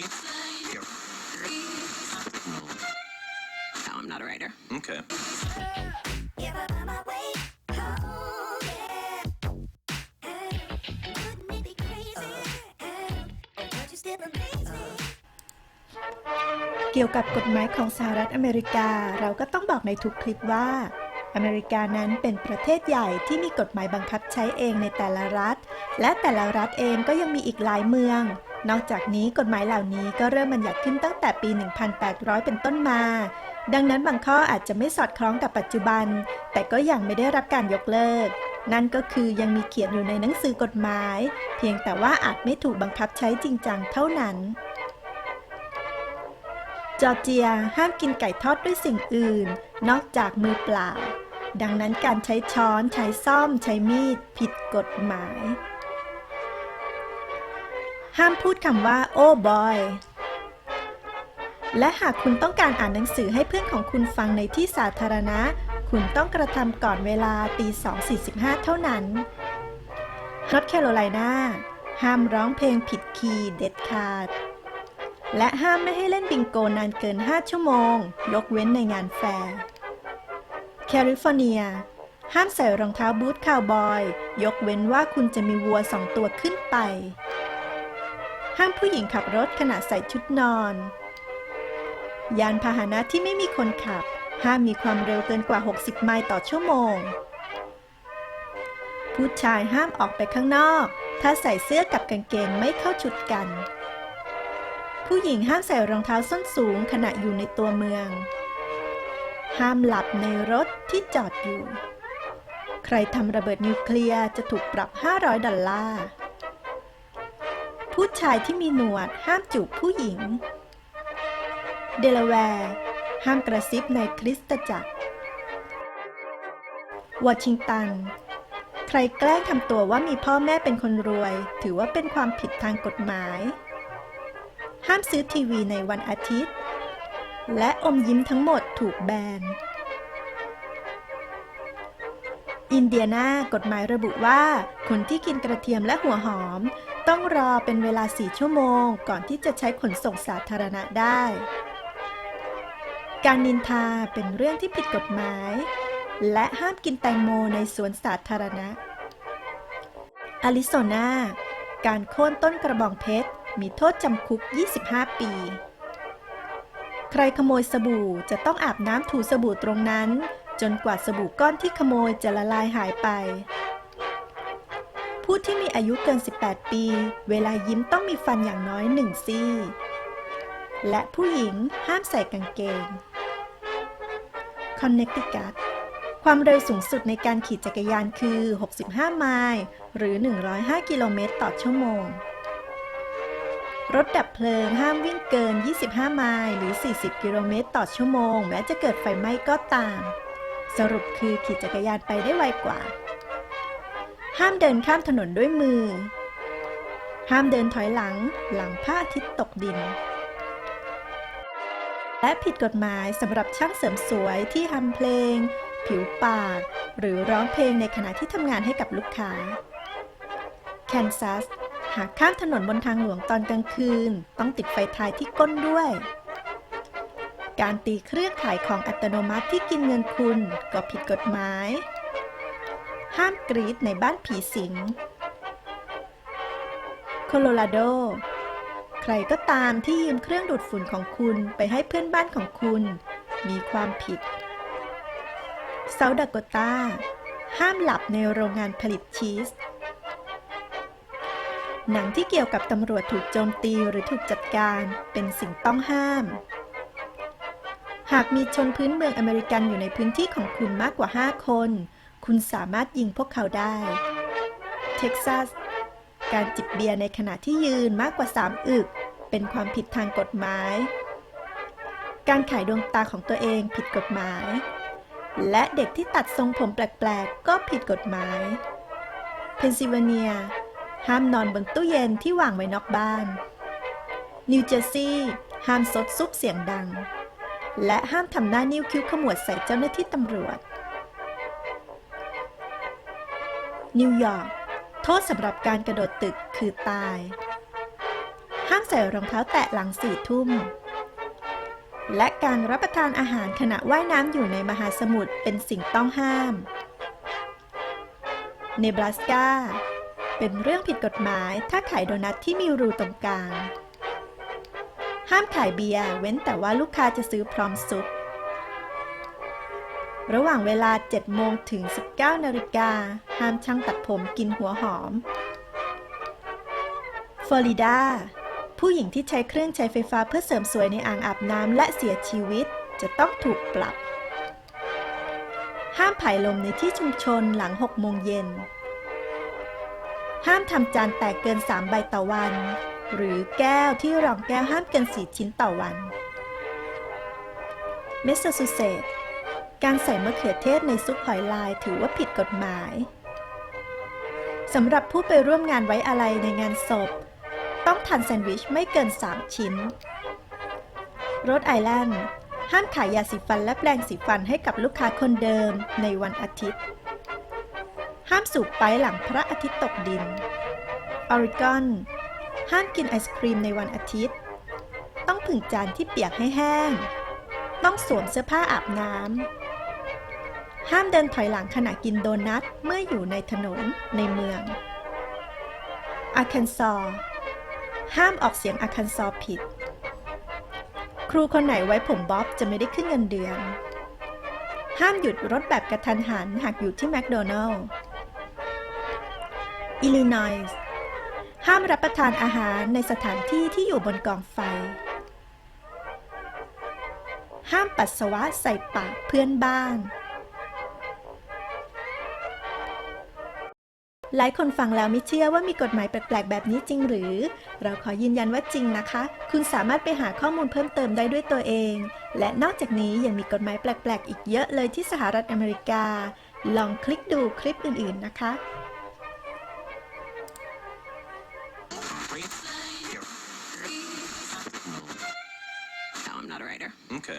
Green? Here. No, I'm not a writer. Okay. If I find my way home, yeah. Wouldn't it be crazy? Would you still amaze me? เกี่ยวกับกฎหมายของสหรัฐอเมริกา เราก็ต้องบอกในทุกคลิปว่า อเมริกานั้นเป็นประเทศใหญ่ที่มีกฎหมายบังคับใช้เองในแต่ละรัฐ และแต่ละรัฐเองก็ยังมีอีกหลายเมือง นอกจากนี้กฎหมายเหล่านี้ก็เริ่มบัญญัติขึ้นตั้งแต่ปี 1800 เป็นต้นมา ดังนั้นบางข้ออาจจะไม่สอดคล้องกับปัจจุบัน แต่ก็ยังไม่ได้รับการยกเลิก นั่นก็คือยังมีเขียนอยู่ในหนังสือกฎหมาย เพียงแต่ว่าอาจไม่ถูกบังคับใช้จริงจังเท่านั้นจอร์เจียห้ามกินไก่ทอดด้วยสิ่งอื่น นอกจากมือเปล่า ดังนั้นการใช้ช้อน ใช้ซ่อม ใช้มีด ผิดกฎหมาย ห้ามพูดคำว่า โอ้บอย และหากคุณต้องการอ่านหนังสือให้เพื่อนของคุณฟังในที่สาธารณะ คุณต้องกระทำก่อนเวลาตี 2.45 เท่านั้นนอตแคโรไลนาห้ามร้องเพลงผิดคีย์เด็ดขาด และห้ามไม่ให้เล่นบิงโกนานเกิน 5 ชั่วโมง ยกเว้นในงานแฟร์ แคลิฟอร์เนีย ห้ามใส่รองเท้าบูทคาวบอย ยกเว้นว่าคุณจะมีวัวสองตัวขึ้นไป ห้ามผู้หญิงขับรถขณะใส่ชุดนอน ยานพาหนะที่ไม่มีคนขับ ห้ามมีความเร็วเกินกว่า 60 ไมล์ต่อชั่วโมง ผู้ชายห้ามออกไปข้างนอก ถ้าใส่เสื้อกับกางเกงไม่เข้าชุดกัน ผู้หญิงห้ามใส่รองเท้าส้นสูงขณะอยู่ในตัวเมือง ห้ามหลับในรถที่จอดอยู่ ใครทำระเบิดนิวเคลียร์จะถูกปรับ 500 ดอลลาร์ ผู้ชายที่มีหนวดห้ามจูบผู้หญิง เดลาแวร์ ห้ามกระซิบในคริสตจักร วอชิงตัน ใครแกล้งทำตัวว่ามีพ่อแม่เป็นคนรวย ถือว่าเป็นความผิดทางกฎหมาย ห้ามซื้อทีวีในวันอาทิตย์ และอมยิ้มทั้งหมดถูกแบนอินเดียนากฎหมายระบุว่า คนที่กินกระเทียมและหัวหอม ต้องรอเป็นเวลา 4 ชั่วโมง ก่อนที่จะใช้ขนส่งสาธารณะได้ การนินทาเป็นเรื่องที่ผิดกฎหมาย และห้ามกินแตงโมในสวนสาธารณะอาริโซนา การโค่นต้นกระบองเพชร มีโทษจำคุก 25 ปี ใครขโมยสบู่จะต้องอาบน้ำถูสบู่ตรงนั้น จนกว่าสบู่ก้อนที่ขโมยจะละลายหายไป ผู้ที่มีอายุเกิน 18 ปี เวลายิ้มต้องมีฟันอย่างน้อยหนึ่งซี่ และผู้หญิงห้ามใส่กางเกงคอนเน c ติคัตความเร็วสูงสุดในการขี่จักรยานคือ 65 ไมล์หรือ 105 กิโลเมตรต่อชั่วโมง รถดับเพลิงห้ามวิ่งเกิน 25 ไมล์หรือ 40 กิโลเมตรต่อชั่วโมง แม้จะเกิดไฟไหม้ก็ตาม สรุปคือขี่จักรยานไปได้ไวกว่า ห้ามเดินข้ามถนนด้วยมือ ห้ามเดินถอยหลังหลังพระอาทิตย์ตกดิน และผิดกฎหมายสำหรับช่างเสริมสวยที่ทำเพลง ผิวปาก หรือร้องเพลงในขณะที่ทำงานให้กับลูกค้า แคนซัส หากข้ามถนนบนทางหลวงตอนกลางคืน ต้องติดไฟท้ายที่ก้นด้วย การตีเครื่องขายของอัตโนมัติที่กินเงินคุณก็ผิดกฎหมาย ห้ามกรีดในบ้านผีสิง โคโลราโด ใครก็ตามที่ยืมเครื่องดูดฝุ่นของคุณไปให้เพื่อนบ้านของคุณ มีความผิดเซาดาโกตาห้ามหลับในโรงงานผลิตชีส หนังที่เกี่ยวกับตำรวจถูกโจมตีหรือถูกจัดการเป็นสิ่งต้องห้าม หากมีชนพื้นเมืองอเมริกันอยู่ในพื้นที่ของคุณมากกว่า 5 คน คุณสามารถยิงพวกเขาได้ เท็กซัส การจิบเบียร์ในขณะที่ยืนมากกว่า 3 อึก เป็นความผิดทางกฎหมาย การขายดวงตาของตัวเองผิดกฎหมาย และเด็กที่ตัดทรงผมแปลกๆ ก็ผิดกฎหมาย เพนซิลเวเนีย ห้ามนอนบนตู้เย็นที่วางไว้นอกบ้าน นิวเจอร์ซีย์ห้ามซดซุบเสียงดัง และห้ามทำหน้านิ้วคิ้วขมวดใส่เจ้าหน้าที่ตำรวจ นิวยอร์ก โทษสำหรับการกระโดดตึกคือตาย ห้ามใส่รองเท้าแตะหลังสี่ทุ่ม และการรับประทานอาหารขณะว่ายน้ำอยู่ในมหาสมุทรเป็นสิ่งต้องห้าม เนบราสกา เป็นเรื่องผิดกฎหมายถ้าขายโดนัทที่มีรูตรงกลาง ห้ามขายเบียร์เว้นแต่ว่าลูกค้าจะซื้อพร้อมซุป ระหว่างเวลา 7 โมงถึง 19 นาฬิกา ห้ามช่างตัดผมกินหัวหอม ฟลอริดา ผู้หญิงที่ใช้เครื่องใช้ไฟฟ้าเพื่อเสริมสวยในอ่างอาบน้ำและเสียชีวิต จะต้องถูกปรับ ห้ามผายลมในที่ชุมชนหลัง 6 โมงเย็น ห้ามทำจานแตกเกิน 3 ใบต่อวัน หรือแก้วที่รองแก้วห้ามเกิน 4 ชิ้นต่อวัน เมสซาชูเซตส์ การใส่มะเขือเทศในซุปหอยลายถือว่าผิดกฎหมายสำหรับผู้ไปร่วมงานไว้อาลัยในงานศพ ต้องทานแซนด์วิชไม่เกิน 3 ชิ้นโรดไอแลนด์ห้ามขายยาสีฟันและแปรงสีฟันให้กับลูกค้าคนเดิมในวันอาทิตย์ ห้ามสูบไปหลังพระอาทิตย์ตกดิน ออริกอน ห้ามกินไอศครีมในวันอาทิตย์ ต้องผึ่งจานที่เปียกให้แห้ง ต้องสวมเสื้อผ้าอาบน้ำ ห้ามเดินถอยหลังขณะกินโดนัทเมื่ออยู่ในถนนในเมืองอาคันซอห้ามออกเสียงอาคันซอผิด ครูคนไหนไว้ผมบ๊อบจะไม่ได้ขึ้นเงินเดือน ห้ามหยุดรถแบบกระทันหันหากอยู่ที่แมคโดนัลล์อิลลินอยส์ห้ามรับประทานอาหารในสถานที่ที่อยู่บนกองไฟ ห้ามปัสสาวะใส่ปากเพื่อนบ้าน หลายคนฟังแล้วไม่เชื่อว่ามีกฎหมายแปลกๆแบบนี้จริงหรือ เราขอยืนยันว่าจริงนะคะ คุณสามารถไปหาข้อมูลเพิ่มเติมได้ด้วยตัวเอง และนอกจากนี้ยังมีกฎหมายแปลกๆ อีกเยอะเลยที่สหรัฐอเมริกา ลองคลิกดูคลิปอื่นๆนะคะ No, I'm not a writer. Okay.